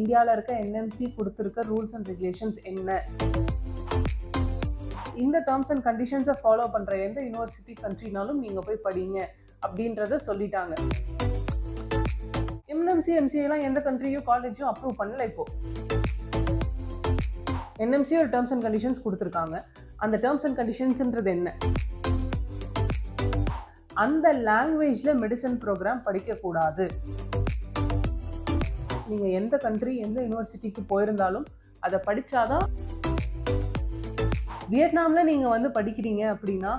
இந்தியாவில் இருக்க என்எம்சி கொடுத்துருக்க ரூல்ஸ் அண்ட் ரெகுலேஷன்ஸ் என்ன? இந்த டேர்ம்ஸ் அண்ட் கண்டிஷன்ஸை ஃபாலோ பண்ணுற எந்த யூனிவர்சிட்டி கண்ட்ரினாலும் நீங்கள் போய் படிங்க அப்படின்றத சொல்லிட்டாங்க. எம்என்சி எம்சிஏலாம் எந்த கண்ட்ரியும் காலேஜும் அப்ரூவ் பண்ணல இப்போ. என்எம்சி ஒரு டேர்ம்ஸ் அண்ட் கண்டிஷன்ஸ் கொடுத்துருக்காங்க. அந்த டேர்ம்ஸ் அண்ட் கண்டிஷன்ஸ்ன்றது என்ன? அந்த லாங்குவேஜில் மெடிசன் ப்ரோக்ராம் படிக்கக்கூடாது. நீங்கள் எந்த கண்ட்ரி எந்த யூனிவர்சிட்டிக்கு போயிருந்தாலும் அதை படித்தாதான் வியட்நாமில் நீங்கள் வந்து படிக்கிறீங்க அப்படின்னா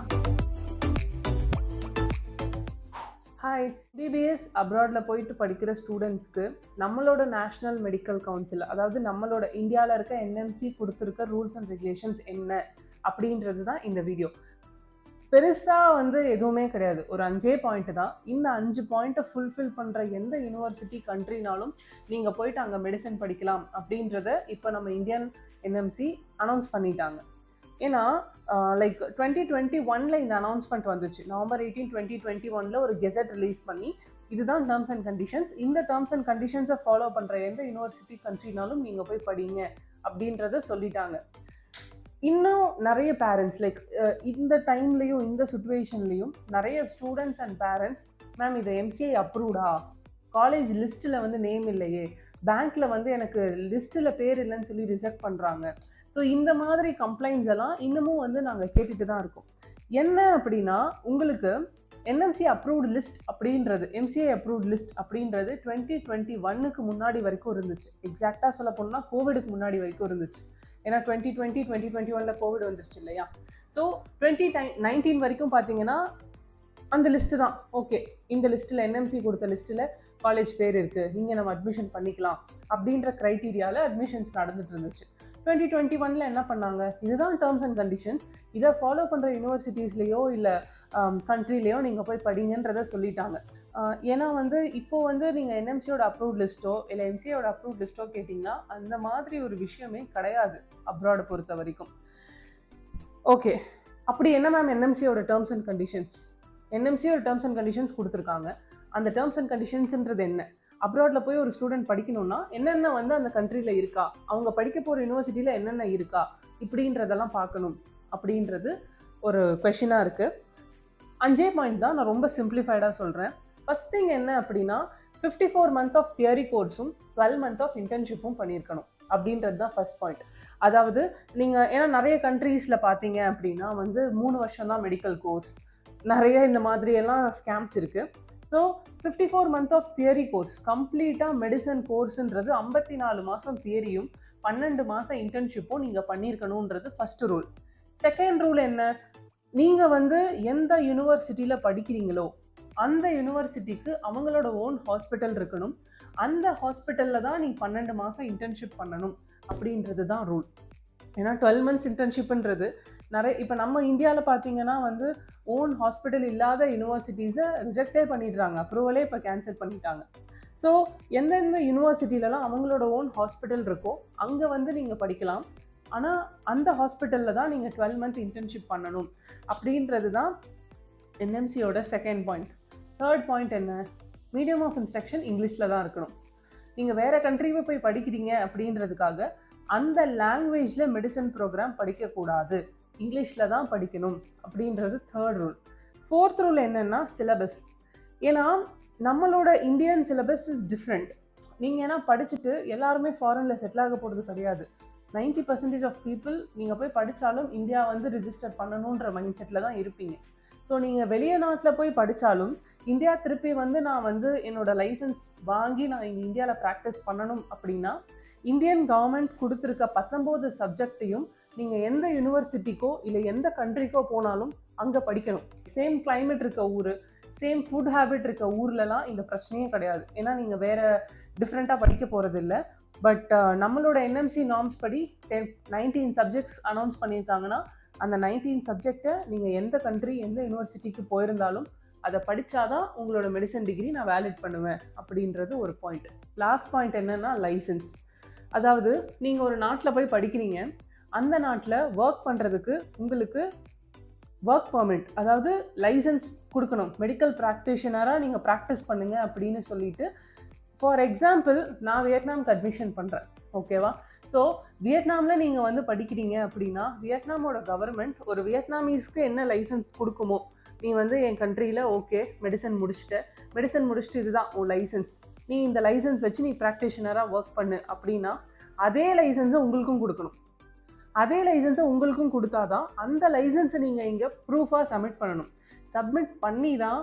ஹாய் பிபிஎஸ் அப்ராடில் போயிட்டு படிக்கிற ஸ்டூடெண்ட்ஸ்க்கு நம்மளோட நேஷ்னல் மெடிக்கல் கவுன்சில் அதாவது நம்மளோட இந்தியாவில் இருக்க என்எம்சி கொடுத்துருக்க ரூல்ஸ் அண்ட் ரெகுலேஷன்ஸ் என்ன அப்படின்றது தான் இந்த வீடியோ பெருசாக வந்து எதுவுமே கிடையாது. ஒரு அஞ்சே பாயிண்ட் தான். இந்த அஞ்சு பாயிண்ட்டை ஃபுல்ஃபில் பண்ணுற எந்த யூனிவர்சிட்டி கண்ட்ரினாலும் நீங்கள் போயிட்டு அங்கே மெடிசன் படிக்கலாம் அப்படின்றத இப்போ நம்ம இந்தியன் என்எம்சி அனௌன்ஸ் பண்ணிட்டாங்க. ஏன்னா லைக் டுவெண்ட்டி டுவெண்ட்டி ஒனில் இந்த அனௌன்ஸ்மெண்ட் வந்துச்சு. நவம்பர் எயிட்டீன் டுவெண்ட்டி டுவெண்ட்டி ஒனில் ஒரு கெசட் ரிலீஸ் பண்ணி இதுதான் டேர்ம்ஸ் அண்ட் கண்டிஷன்ஸ் இந்த டேர்ம்ஸ் அண்ட் கண்டிஷன்ஸை ஃபாலோ பண்ணுற எந்த யூனிவர்சிட்டி கண்ட்ரினாலும் நீங்கள் போய் படிங்க அப்படின்றத சொல்லிட்டாங்க. இன்னும் நிறைய பேரண்ட்ஸ் லைக் இந்த டைம்லேயும் இந்த சுச்சுவேஷன்லேயும் நிறைய ஸ்டூடெண்ட்ஸ் அண்ட் பேரண்ட்ஸ் மேம் இது எம்சிஐ அப்ரூவ்டா காலேஜ் லிஸ்ட்டில் வந்து நேம் இல்லையே. பேங்க்கில் வந்து எனக்கு லிஸ்ட்டில் பேர் இல்லைன்னு சொல்லி ரிஜெக்ட் பண்ணுறாங்க ஸோ இந்த மாதிரி கம்ப்ளைண்ட்ஸ் எல்லாம் இன்னமும் வந்து நாங்கள் கேட்டுட்டு தான் இருக்கோம். என்ன அப்படின்னா உங்களுக்கு என்எம்சி அப்ரூவ்டு லிஸ்ட் அப்படின்றது எம்சிஐ அப்ரூவ்டு லிஸ்ட் அப்படின்றது டுவெண்ட்டி டுவெண்ட்டி ஒன்னுக்கு முன்னாடி வரைக்கும் இருந்துச்சு. எக்ஸாக்டாக சொல்ல போனால் கோவிடுக்கு முன்னாடி வரைக்கும் இருந்துச்சு. ஏன்னா டுவெண்ட்டி டுவெண்ட்டி டுவெண்ட்டி டுவெண்ட்டி ஒனில் கோவிட் வந்துருச்சு இல்லையா? ஸோ டுவெண்ட்டி டை நைன்டீன் வரைக்கும் பார்த்தீங்கன்னா அந்த லிஸ்ட்டு தான். ஓகே இந்த லிஸ்ட்டில் என்எம்சி கொடுத்த லிஸ்ட்டில் காலேஜ் பேர் இருக்குது இங்கே நம்ம அட்மிஷன் பண்ணிக்கலாம் அப்படின்ற க்ரைட்டீரியாவில் அட்மிஷன்ஸ் நடந்துட்டு இருந்துச்சு. டுவெண்ட்டி டுவெண்ட்டி ஒனில் என்ன பண்ணாங்க? இதுதான் டேர்ம்ஸ் அண்ட் கண்டிஷன்ஸ் இதை ஃபாலோ பண்ணுற யூனிவர்சிட்டிஸ்லேயோ இல்லை கண்ட்ரிலேயோ um, நீங்கள் போய் படிங்கன்றதை சொல்லிட்டாங்க. ஏன்னா வந்து இப்போ வந்து நீங்கள் என்எம்சியோட அப்ரூவ் லிஸ்ட்டோ இல்லை எம்சியோட அப்ரூவ் லிஸ்ட்டோ கேட்டிங்கன்னா அந்த மாதிரி ஒரு விஷயமே கிடையாது அப்ராடை பொறுத்த வரைக்கும். ஓகே அப்படி என்ன மேம் என்எம்சியோட டேர்ம்ஸ் அண்ட் கண்டிஷன்ஸ் என்எம்சியோட டேர்ம்ஸ் அண்ட் கண்டிஷன்ஸ் கொடுத்துருக்காங்க. அந்த டேர்ம்ஸ் அண்ட் கண்டிஷன்ஸ்ன்றது என்ன? அப்ராடில் போய் ஒரு ஸ்டூடெண்ட் படிக்கணும்னா என்னென்ன வந்து அந்த கண்ட்ரியில் இருக்கா? அவங்க படிக்க போகிற யூனிவர்சிட்டியில் என்னென்ன இருக்கா? இப்படின்றதெல்லாம் பார்க்கணும். அப்படின்றது ஒரு கொஷினாக இருக்குது அஞ்சே பாயிண்ட் தான் நான் ரொம்ப சிம்பிளிஃபைடாக சொல்கிறேன் ஃபஸ்ட் திங் என்ன அப்படின்னா fifty four month of theory கோர்ஸும் twelve month of இன்டர்ன்ஷிப்பும் பண்ணியிருக்கணும். அப்படின்றது தான் ஃபஸ்ட் பாயிண்ட் அதாவது நீங்கள் ஏன்னா நிறைய கண்ட்ரீஸில் பார்த்தீங்க அப்படின்னா வந்து மூணு வருஷம் தான் மெடிக்கல் கோர்ஸ் நிறைய இந்த மாதிரியெல்லாம் ஸ்கேம்ஸ் இருக்குது so fifty four month of theory course கம்ப்ளீட்டாக மெடிசன் கோர்ஸுன்றது ஐம்பத்தி நாலு மாதம் தியரியும் பன்னெண்டு மாதம் இன்டர்ன்ஷிப்பும் நீங்கள் பண்ணியிருக்கணுன்றது ஃபஸ்ட்டு ரூல் செகண்ட் ரூல் என்ன? நீங்கள் வந்து எந்த யூனிவர்சிட்டியில் படிக்கிறீங்களோ அந்த யூனிவர்சிட்டிக்கு அவங்களோட ஓன் ஹாஸ்பிட்டல் இருக்கணும். அந்த ஹாஸ்பிட்டலில் தான் நீங்கள் பன்னெண்டு மாதம் இன்டர்ன்ஷிப் பண்ணணும் அப்படின்றது தான் ரூல் ஏன்னா டுவெல் மந்த்ஸ் இன்டர்ன்ஷிப்புன்றது நிறைய இப்போ நம்ம இந்தியாவில் பார்த்தீங்கன்னா வந்து ஓன் ஹாஸ்பிட்டல் இல்லாத யூனிவர்சிட்டிஸை ரிஜெக்டே பண்ணிடுறாங்க. அப்ரூவலே இப்போ கேன்சல் பண்ணிட்டாங்க. ஸோ எந்தெந்த யூனிவர்சிட்டிலலாம் அவங்களோட ஓன் ஹாஸ்பிட்டல் இருக்கோ அங்கே வந்து நீங்கள் படிக்கலாம். ஆனால் அந்த ஹாஸ்பிட்டலில் தான் நீங்கள் டுவெல் மந்த் இன்டர்ன்ஷிப் பண்ணணும். அப்படின்றது தான் என்எம்சியோட செகண்ட் பாயிண்ட் தேர்ட் பாயிண்ட் என்ன? மீடியம் ஆஃப் இன்ஸ்ட்ரக்ஷன் இங்கிலீஷில் தான் இருக்கணும். நீங்கள் வேறு கண்ட்ரியில் போய் படிக்கிறீங்க அப்படின்றதுக்காக அந்த லாங்குவேஜில் மெடிசன் ப்ரோக்ராம் படிக்கக்கூடாது. இங்கிலீஷில் தான் படிக்கணும் அப்படின்றது தேர்ட் ரூல் ஃபோர்த் ரூல் என்னென்னா சிலபஸ் ஏன்னா நம்மளோட இந்தியன் சிலபஸ் இஸ் டிஃப்ரெண்ட் நீங்கள் ஏன்னா படிச்சுட்டு எல்லாருமே ஃபாரினில் செட்டில் ஆக போகிறது கிடையாது. நைன்டி பர்சன்டேஜ் ஆஃப் பீப்புள் நீங்கள் போய் படித்தாலும் இந்தியா வந்து ரிஜிஸ்டர் பண்ணணுன்ற மைண்ட் செட்டில் தான் இருப்பீங்க. ஸோ நீங்கள் வெளிய நாட்டில் போய் படித்தாலும் இந்தியா திருப்பி வந்து நான் வந்து என்னோடய லைசன்ஸ் வாங்கி நான் இங்கே இந்தியாவில் ப்ராக்டிஸ் பண்ணணும் அப்படின்னா இந்தியன் கவர்மெண்ட் கொடுத்துருக்க பத்தொம்போது சப்ஜெக்டையும் நீங்கள் எந்த யூனிவர்சிட்டிக்கோ இல்லை எந்த கண்ட்ரிக்கோ போனாலும் அங்கே படிக்கணும். சேம் கிளைமேட் இருக்க ஊர் சேம் ஃபுட் ஹேபிட் இருக்க ஊர்லலாம் இந்த பிரச்சனையே கிடையாது. ஏன்னா நீங்கள் வேறு டிஃப்ரெண்ட்டாக படிக்க போகிறது இல்லை பட் நம்மளோட என்எம்சி நார்ம்ஸ் படி டென் நைன்டீன் சப்ஜெக்ட்ஸ் அனௌன்ஸ் பண்ணியிருக்காங்கன்னா அந்த நைன்டீன் சப்ஜெக்டை நீங்கள் எந்த கண்ட்ரி எந்த யூனிவர்சிட்டிக்கு போயிருந்தாலும் அதை படித்தாதான் உங்களோட மெடிசன் டிகிரி நான் வேலிட் பண்ணுவேன் அப்படின்றது ஒரு பாயிண்ட் லாஸ்ட் பாயிண்ட் என்னென்னா லைசன்ஸ் அதாவது நீங்கள் ஒரு நாட்டில் போய் படிக்கிறீங்க. அந்த நாட்டில் ஒர்க் பண்ணுறதுக்கு உங்களுக்கு ஒர்க் பர்மிட் அதாவது லைசன்ஸ் கொடுக்கணும். மெடிக்கல் ப்ராக்டிஷனராக நீங்கள் ப்ராக்டிஸ் பண்ணுங்கள் அப்படின்னு சொல்லிட்டு ஃபார் எக்ஸாம்பிள் நான் வியட்நாம்க்கு அட்மிஷன் பண்ணுறேன் ஓகேவா ஸோ வியட்நாமில் நீங்கள் வந்து படிக்கிறீங்க அப்படின்னா வியட்நாமோட கவர்மெண்ட் ஒரு வியட்நாமீஸ்க்கு என்ன லைசன்ஸ் கொடுக்குமோ நீ வந்து என் கண்ட்ரியில் ஓகே மெடிசன் முடிச்சுட்ட. மெடிசன் முடிச்சுட்டு இதுதான் உன் லைசன்ஸ் நீ இந்த லைசன்ஸ் வச்சு நீ ப்ராக்டிஷனராக ஒர்க் பண்ணு அப்படின்னா அதே லைசன்ஸை உங்களுக்கும் கொடுக்கணும். அதே லைசன்ஸை உங்களுக்கும் கொடுத்தா தான் அந்த லைசன்ஸை நீங்கள் இங்கே ப்ரூஃபாக சப்மிட் பண்ணணும். சப்மிட் பண்ணி தான்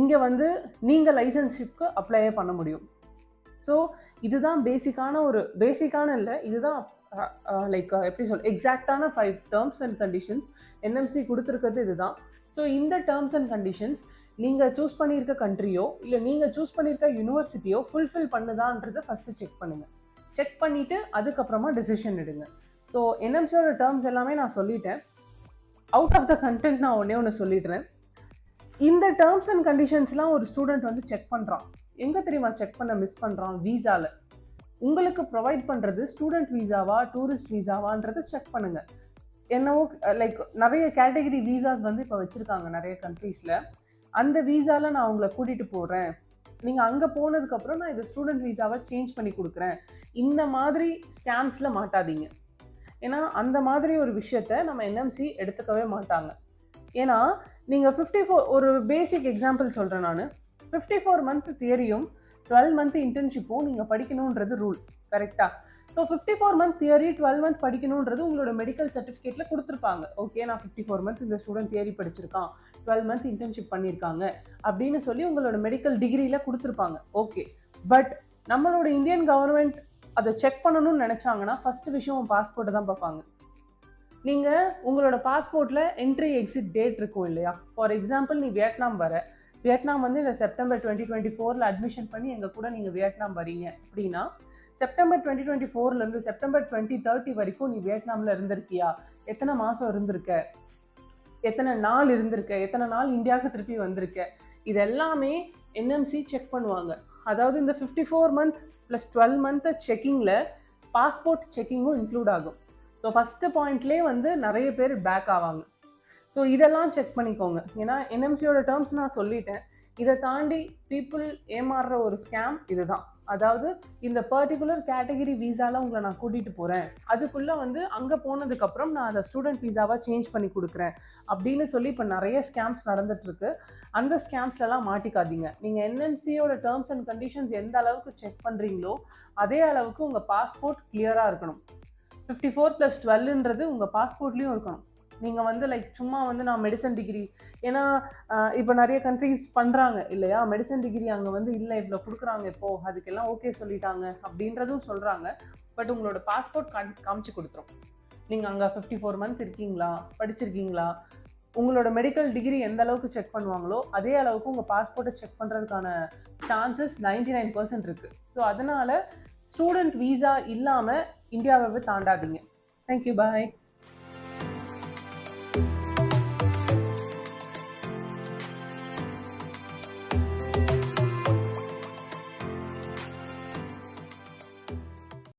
இங்கே வந்து நீங்கள் லைசன்ஷிப்க்கு அப்ளையே பண்ண முடியும். ஸோ இதுதான் பேசிக்கான ஒரு பேசிக்கான இல்லை இதுதான் லைக் எப்படி சொல் எக்ஸாக்டான five terms and conditions NMC கொடுத்துருக்கிறது இதுதான். ஸோ இந்த டேர்ம்ஸ் அண்ட் கண்டிஷன்ஸ் நீங்கள் சூஸ் பண்ணியிருக்க கண்ட்ரியோ இல்லை நீங்கள் சூஸ் பண்ணியிருக்க யூனிவர்சிட்டியோ ஃபுல்ஃபில் பண்ணுதான்றதை ஃபஸ்ட்டு செக் பண்ணுங்கள் செக் பண்ணிவிட்டு அதுக்கப்புறமா டெசிஷன் எடுங்க. ஸோ என்எம்சியோட டேர்ம்ஸ் எல்லாமே நான் சொல்லிட்டேன். அவுட் ஆஃப் த கண்டென்ட் நான் ஒன்றே ஒன்று சொல்லிடுறேன். இந்த டேர்ம்ஸ் அண்ட் கண்டிஷன்ஸ்லாம் ஒரு ஸ்டூடெண்ட் வந்து செக் பண்ணுறான் எங்கே தெரியுமா செக் பண்ண மிஸ் பண்ணுறான் வீசாவில் உங்களுக்கு ப்ரொவைட் பண்ணுறது ஸ்டூடெண்ட் வீசாவா டூரிஸ்ட் வீசாவான்றதை செக் பண்ணுங்கள் என்னவோ லைக் நிறைய கேட்டகரி வீசாஸ் வந்து இப்போ வச்சுருக்காங்க நிறைய கண்ட்ரீஸில் அந்த வீசாவில் நான் உங்களை கூட்டிகிட்டு போகிறேன் நீங்கள் அங்கே போனதுக்கப்புறம் நான் இது ஸ்டூடெண்ட் வீசாவை சேஞ்ச் பண்ணி கொடுக்குறேன். இந்த மாதிரி ஸ்டாம்ப்ஸில் மாட்டாதீங்க. ஏன்னா அந்த மாதிரி ஒரு விஷயத்த நம்ம என்எம்சி எடுத்துக்கவே மாட்டாங்க. ஏன்னா நீங்கள் ஃபிஃப்டி ஃபோர் ஒரு பேசிக் எக்ஸாம்பிள் சொல்கிறேன் நான். ஃபிஃப்டி ஃபோர் மந்த் தியரியும் டுவெல் மந்த் இன்டர்ன்ஷிப்பும் நீங்கள் படிக்கணுன்றது ரூல் கரெக்டாக so fifty four month theory twelve month படிக்கணுன்றது உங்களோட மெடிக்கல் சர்டிஃபிகேட்டில் கொடுத்துருப்பாங்க. ஓகே நான் ஃபிஃப்டி ஃபோர் மந்த் இந்த ஸ்டூடெண்ட் தியரி படிச்சிருக்கான். டுவெல் மந்த் இன்டர்ன்ஷிப் பண்ணியிருக்காங்க. அப்படின்னு சொல்லி உங்களோட மெடிக்கல் டிகிரியில் கொடுத்துருப்பாங்க. ஓகே பட் நம்மளோட இந்தியன் கவர்மெண்ட் அதை செக் பண்ணணும்னு நினச்சாங்கன்னா ஃபர்ஸ்ட் விஷயம் உன் பாஸ்போர்ட்டை தான் பார்ப்பாங்க. நீங்கள் உங்களோட பாஸ்போர்ட்டில் என்ட்ரி எக்ஸிட் டேட் இருக்கும் இல்லையா? ஃபார் எக்ஸாம்பிள் நீ வியட்நாம் வர. வியட்நாம் வந்து இந்த செப்டம்பர் டுவெண்ட்டி டுவெண்ட்டி ஃபோரில் அட்மிஷன் பண்ணி எங்கள் கூட நீங்கள் வியட்நாம் வரீங்க. அப்படின்னா செப்டம்பர் டுவெண்ட்டி டுவெண்ட்டி ஃபோர்லேருந்து செப்டம்பர் டுவெண்ட்டி தேர்ட்டி வரைக்கும் நீ வியட்நாமில் இருந்திருக்கியா? எத்தனை மாதம் இருந்திருக்க? எத்தனை நாள் இருந்திருக்க? எத்தனை நாள் இந்தியாவுக்கு திருப்பி வந்திருக்க? இது எல்லாமே என்எம்சி செக் பண்ணுவாங்க. அதாவது இந்த fifty four month plus twelve month செக்கிங்கில் passport செக்கிங்கும் இன்க்ளூட் ஆகும். ஸோ ஃபஸ்ட்டு பாயிண்ட்லேயே வந்து நிறைய பேர் பேக் ஆவாங்க. ஸோ இதெல்லாம் செக் பண்ணிக்கோங்க. ஏன்னா என்எம்சியோட டேர்ம்ஸ் நான் சொல்லிட்டேன். இதை தாண்டி பீப்புள் ஏமாறுற ஒரு ஸ்கேம் இதுதான். அதாவது இந்த பர்டிகுலர் கேட்டகிரி வீசால உங்களை நான் கூட்டிகிட்டு போகிறேன் அதுக்குள்ளே வந்து அங்கே போனதுக்கப்புறம் நான் அதை ஸ்டூடெண்ட் வீசாவாக சேஞ்ச் பண்ணி கொடுக்குறேன். அப்படின்னு சொல்லி இப்போ நிறைய ஸ்கேம்ஸ் நடந்துட்டுருக்கு. அந்த ஸ்கேம்ஸ்லலாம் மாட்டிக்காதீங்க. நீங்கள் என்எம்சியோட டேர்ம்ஸ் அண்ட் கண்டிஷன்ஸ் எந்த அளவுக்கு செக் பண்ணுறீங்களோ அதே அளவுக்கு உங்கள் பாஸ்போர்ட் கிளியராக இருக்கணும். ஃபிஃப்டி ஃபோர் ப்ளஸ் டுவெல்ன்றது உங்கள் பாஸ்போர்ட்லேயும் இருக்கணும். நீங்கள் வந்து லைக் சும்மா வந்து நான் மெடிசன் டிகிரி ஏன்னா இப்போ நிறைய கண்ட்ரிஸ் பண்ணுறாங்க இல்லையா? மெடிசன் டிகிரி அங்கே வந்து இல்லை இவ்வளோ கொடுக்குறாங்க இப்போது அதுக்கெல்லாம் ஓகே சொல்லிட்டாங்க அப்படின்றதும் சொல்கிறாங்க பட் உங்களோட பாஸ்போர்ட் காமிச்சு கொடுத்துரும். நீங்கள் அங்கே ஃபிஃப்டி ஃபோர் மந்த் இருக்கீங்களா? படிச்சிருக்கீங்களா? உங்களோட மெடிக்கல் டிகிரி எந்த அளவுக்கு செக் பண்ணுவாங்களோ அதே அளவுக்கு உங்கள் பாஸ்போர்ட்டை செக் பண்ணுறதுக்கான சான்சஸ் நைன்டி நைன் பர்சன்ட் இருக்குது ஸோ அதனால் ஸ்டூடெண்ட் வீசா இல்லாமல் இந்தியாவை தாண்டாதீங்க. Thank you bye